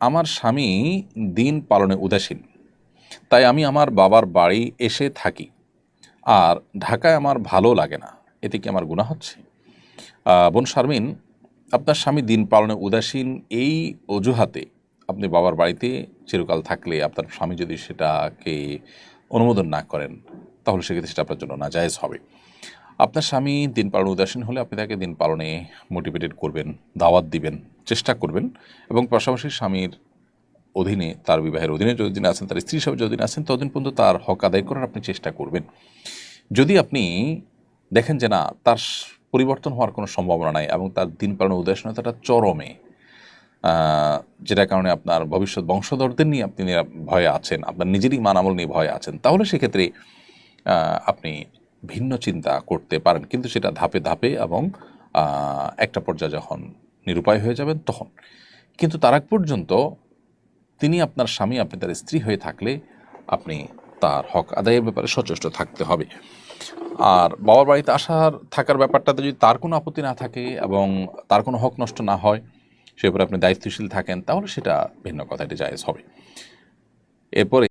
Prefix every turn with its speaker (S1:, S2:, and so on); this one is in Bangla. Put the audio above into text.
S1: আমার স্বামী দিন পালনে উদাসীন। তাই আমি আমার বাবার বাড়ি এসে থাকি। আর ঢাকায় আমার ভালো লাগে না। এতে কি আমার গুণা হচ্ছে? বোন শারমিন, আপনার স্বামী দিন পালনে উদাসীন, এই অজুহাতে আপনি বাবার বাড়িতে চিরকাল থাকলে আপনার স্বামী যদি সেটাকে অনুমোদন না করেন, তাহলে সেক্ষেত্রে সেটা আপনার জন্য নাজায়েজ হবে। আপনার স্বামী দিন পালন উদাসীন হলে আপনি তাকে দিন পালনে মোটিভেটেড করবেন, দাওয়াত দিবেন, চেষ্টা করবেন এবং পাশাপাশি স্বামীর অধীনে, তার বিবাহের অধীনে যতদিন আছেন, তার স্ত্রী হিসাবে যতদিন আছেন, ততদিন পর্যন্ত তার হক আদায় করার আপনি চেষ্টা করবেন। যদি আপনি দেখেন যে না, তার পরিবর্তন হওয়ার কোনো সম্ভাবনা নাই এবং তার দিন পালনের উদাসীনতাটা চরমে যেটার কারণে আপনার ভবিষ্যৎ বংশধরদের নিয়ে আপনি ভয়ে আছেন, আপনার নিজেরই মানামল নিয়ে ভয়ে আছেন, তাহলে সেক্ষেত্রে আপনি ভিন্ন চিন্তা করতে পারেন। কিন্তু সেটা ধাপে ধাপে এবং একটা পর্যায়ে যখন নিরুপায় হয়ে যাবেন তখন। কিন্তু তার আগ পর্যন্ত তিনি আপনার স্বামী, আপনি তার স্ত্রী হয়ে থাকলে আপনি তার হক আদায়ের ব্যাপারে সচেষ্ট থাকতে হবে। আর বাবার বাড়িতে আসার, থাকার ব্যাপারটাতে যদি তার কোনো আপত্তি না থাকে এবং তার কোনো হক নষ্ট না হয়, সে ব্যাপারে আপনি দায়িত্বশীল থাকেন, তাহলে সেটা ভিন্ন কথা এটি জায়েজ হবে। এরপরে